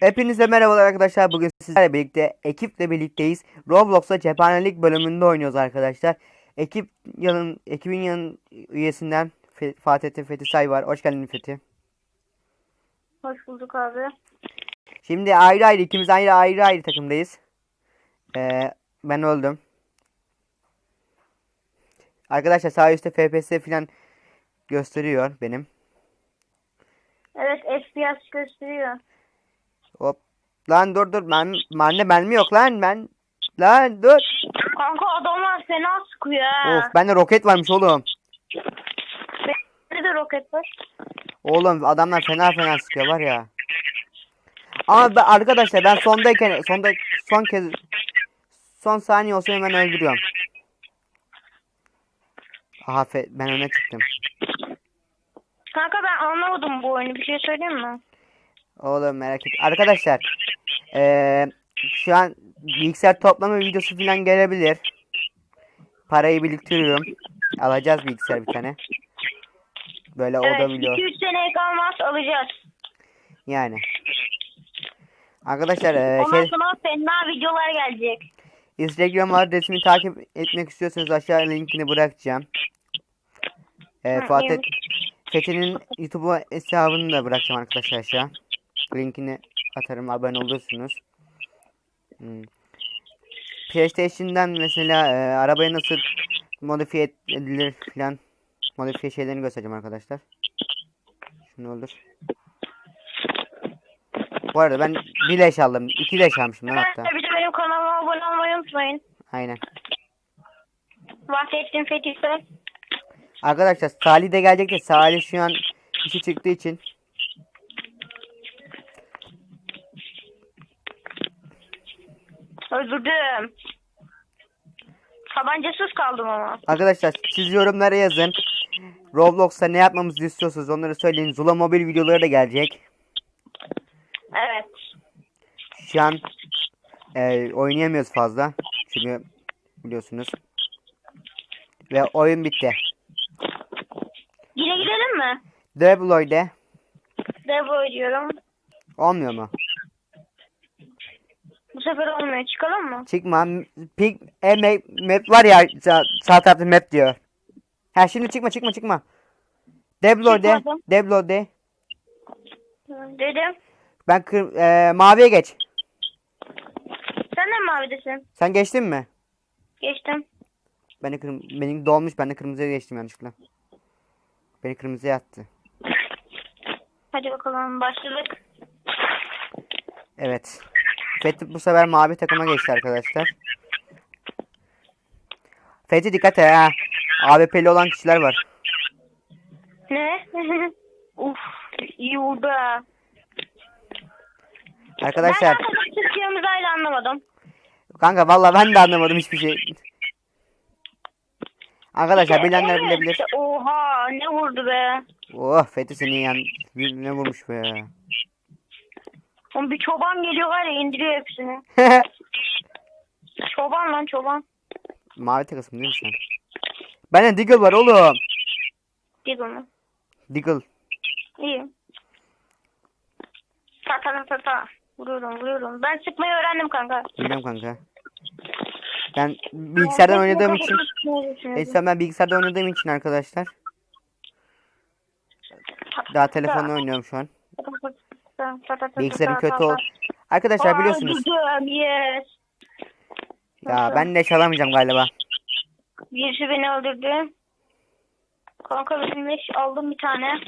Hepinize merhabalar arkadaşlar. Bugün sizlerle birlikte ekiple birlikteyiz. Roblox'ta cephanelik bölümünde oynuyoruz arkadaşlar. Ekip yanın ekibin yanın üyesinden Fatih Fethi Say var. Hoş geldin Fethi. Hoş bulduk abi. Şimdi ayrı ayrı ikimiz ayrı ayrı ayrı takımdayız. Ee, ben öldüm. Arkadaşlar sağ üstte FPS falan gösteriyor benim. Evet FPS gösteriyor. Lan dur dur ben bende mermi yok lan ben. Lan dur. Kanka adamlar fena sıkıyor ha. Of bende roket varmış oğlum. Bende de roket var. Oğlum adamlar fena fena sıkıyor var ya. Ama ben, arkadaşlar ben sondayken sonda son kez son saniye olsa hemen öldürüyorum. Aha ben öne çıktım. Kanka ben anlamadım bu oyunu. Bir şey söyleyeyim mi? Oğlum merak et. Arkadaşlar eee, şu an bilgisayar toplama videosu falan gelebilir. Parayı biriktiriyorum. Alacağız bilgisayar bir tane. Böyle Evet oda video. 2-3 seneye kalmaz alacağız. Yani. Arkadaşlar eee, Ondan şey sonra fena videolar gelecek. Instagram adresimi takip etmek istiyorsanız aşağı linkini bırakacağım. Ee, Fatih. Fethi'nin YouTube hesabını da bırakacağım arkadaşlar aşağı. Linkini atarım abone olursunuz. Hmm. PlayStation'dan mesela e, arabaya nasıl modifiye edilir filan modifiye şeylerini göstereceğim arkadaşlar. Şunu olur. Bu arada ben bir leş aldım. iki leş almışım lan hatta. De benim kanalıma abone olmayı unutmayın. Aynen. Bahsettiğim fetihse. Arkadaşlar Salih de gelecek de Salih şu an işi çıktığı için Öldürdüm. Tabancasız kaldım ama. Arkadaşlar siz yorumlara yazın. Roblox'ta ne yapmamızı istiyorsanız onları söyleyin. Zula mobil videoları da gelecek. Evet. Şu an e, oynayamıyoruz fazla. Çünkü biliyorsunuz. Ve oyun bitti. Yine gidelim mi? Deploy'de Devo diyorum. olmuyor mu? Bu sefer olmuyor. Çıkalım mı? Çıkma. Pig e, map, map var ya sağ, sağ tarafta map diyor. Ha şimdi çıkma çıkma çıkma. Deploy'de. Çıkmadım. Deploy'de. Dedim. Ben kır, e, maviye geç. Sen de mavidesin? Sen geçtin mi? Geçtim. Ben de kırm benim dolmuş ben de kırmızıya geçtim yanlışlıkla. Beni kırmızıya attı. Hadi bakalım başladık. Evet. Fethi bu sefer mavi takıma geçti arkadaşlar. Fethi dikkat et ha. AWP'li olan kişiler var. Ne? Uf iyi ha. Arkadaşlar Ben nasıl çıkacağımızı hala anlamadım. kanka vallahi ben de anlamadım hiçbir şey. Arkadaşlar bilenler bilebilir. Oha ne vurdu be. Oh Fethi senin yan ne vurmuş be. Oğlum bir çoban geliyor var ya indiriyor hepsini. Çoban lan çoban. mavi takısın değil mi sen? Bende Deagle var oğlum. Gel onu. Deagle. İyi. Ta ta ta ta. Vuruyorum vuruyorum. Ben sıkmayı öğrendim kanka. Bilmiyorum kanka. Ben bilgisayardan oynadığım için Eskiden ben bilgisayarda oynadığım için arkadaşlar. Daha telefonla oynuyorum şu an. Bilgisayarım kötü oldu. Arkadaşlar biliyorsunuz. Ya ben de çalamayacağım galiba. Birisi beni öldürdü. Kanka leş aldım bir tane.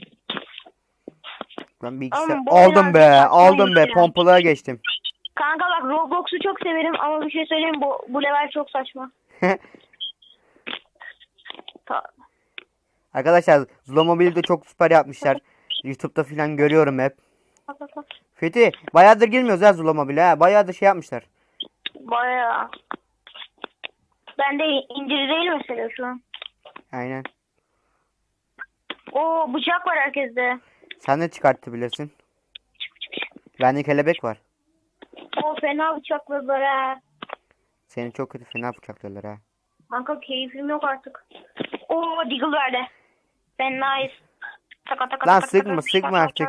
Ben bilgisayar Ama bu aldım be, aldım be. Pompalığa geçtim. Kanka bak Roblox'u çok severim ama bir şey söyleyeyim bu, bu level çok saçma. Ta- arkadaşlar Zula Mobile'de çok süper yapmışlar. YouTube'da falan görüyorum hep. Ta. Fethi bayağıdır girmiyoruz ya Zula Mobile'e ha. Bayağıdır şey yapmışlar. Baya. Ben de indiri değil mesela şu an. Aynen. Oo bıçak var herkeste. Sen de çıkartabilirsin. Bende kelebek var. O fena bıçakladılar ha. Seni çok kötü fena bıçaklıyorlar ha. Kanka keyfim yok artık. Oo Deagle verdi. Ben nice. Taka taka Lan taka sıkma taka sıkma artık.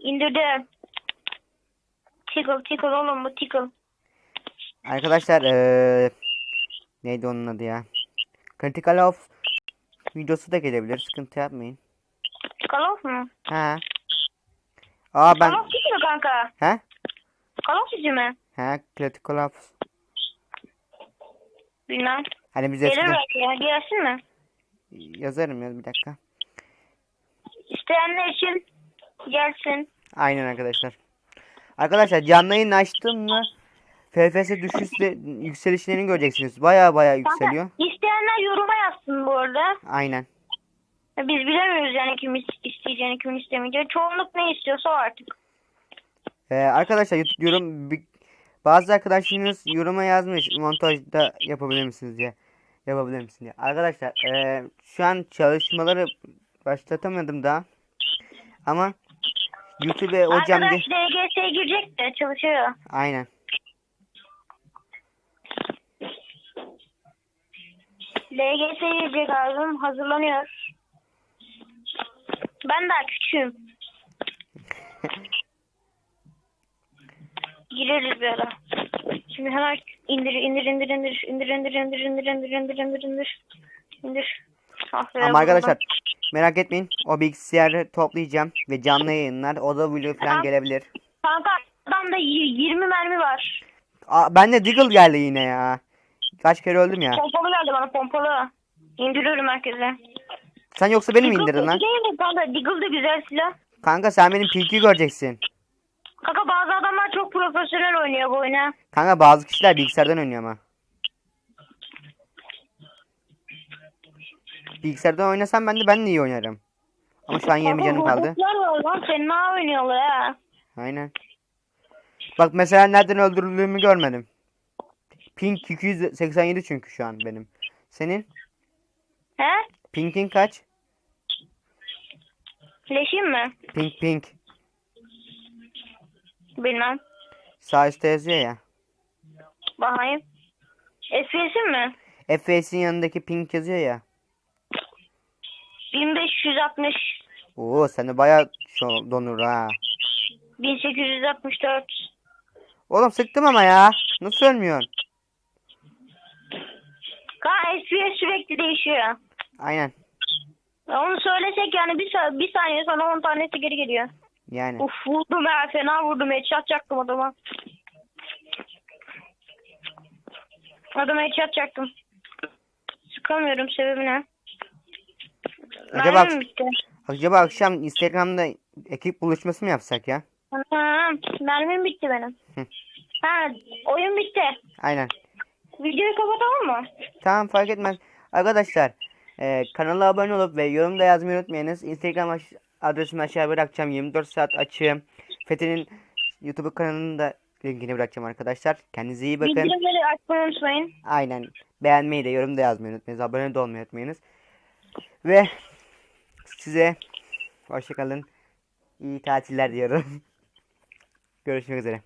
İndirdim. Tickle tickle oğlum bu tickle. Arkadaşlar eee neydi onun adı ya? Critical of videosu da gelebilir. Sıkıntı yapmayın. Call of mu? Ha. Aa ben Call of Duty mi kanka? he? Call of Duty mi? He Critical of Bilmem. Hani biz Gelir eskiden belki ya. Gelsin mi? yazarım ya bir dakika. İsteyenler için gelsin. Aynen arkadaşlar. Arkadaşlar canlı yayın açtım mı FPS düşüşle yükselişlerini göreceksiniz. Baya baya yükseliyor. İsteyenler yoruma yazsın bu arada. Aynen. Biz bilemiyoruz yani kim isteyeceğini kim istemeyeceğini. Çoğunluk ne istiyorsa o artık. Ee, arkadaşlar YouTube yorum bazı arkadaşlarınız yoruma yazmış montajda yapabilir misiniz diye. Yapabilir misin diye. Arkadaşlar ee, şu an çalışmaları başlatamadım daha. Ama YouTube'e hocam Arkadaş diye. DGS'ye girecek de çalışıyor. Aynen. DGS'ye girecek abim hazırlanıyor. Ben daha küçüğüm. Gireriz bir ara. Şimdi hemen indir indir indir indir indir indir indir indir indir indir indir indir indir. Ah Ama arkadaşlar. Merak etmeyin. O bilgisayarı toplayacağım ve canlı yayınlar, o da vlog falan gelebilir. Kanka adamda y- 20 mermi var. Aa, ben de Deagle geldi yine ya. Kaç kere öldüm ya. Pompalı geldi bana pompalı. İndiriyorum herkese. Sen yoksa beni mi indirdin lan? değil mi kanka? Deagle de güzel silah. Kanka sen benim PK göreceksin. Kanka bazı adamlar çok profesyonel oynuyor bu oyunu. Kanka bazı kişiler bilgisayardan oynuyor ama. Bilgisayardan oynasam ben de ben de iyi oynarım. Ama şu an 20 canım kaldı. Robotlar var lan fena oynuyorlar ha. Aynen. Bak mesela nereden öldürüldüğümü görmedim. Pink 287 çünkü şu an benim. Senin? He? Pink'in kaç? Leşim mi? Pink pink. Bilmem. Sağ üstte yazıyor ya. Bakayım. FPS'im mi? FPS'in yanındaki pink yazıyor ya. 1560. Oo sen de bayağı donur ha. 1864. Oğlum sıktım ama ya. Nasıl ölmüyorsun? Kanka FPS sürekli değişiyor. Aynen. Ya Onu söylesek yani bir, sa- bir saniye sonra 10 tanesi geri geliyor. Yani. Uf vurdum ya fena vurdum headshot çaktım adama. Adama headshot çaktım. Sıkamıyorum sebebi ne? Acaba- Mermim bitti. Acaba akşam Instagram'da ekip buluşması mı yapsak ya? Ha, mermim bitti benim. Hı. ha oyun bitti. Aynen. Videoyu kapatalım mı? Tamam fark etmez. Arkadaşlar e, kanala abone olup ve yorumda yazmayı unutmayınız. Instagram aş- adresimi aşağı bırakacağım. 24 saat açığım. Fethi'nin YouTube kanalının da linkini bırakacağım arkadaşlar. Kendinize iyi bakın. Bildirimleri açmayı unutmayın. Aynen. Beğenmeyi de yorumda yazmayı unutmayınız. Abone de olmayı unutmayınız. Ve size hoşçakalın. İyi tatiller diyorum. Görüşmek üzere.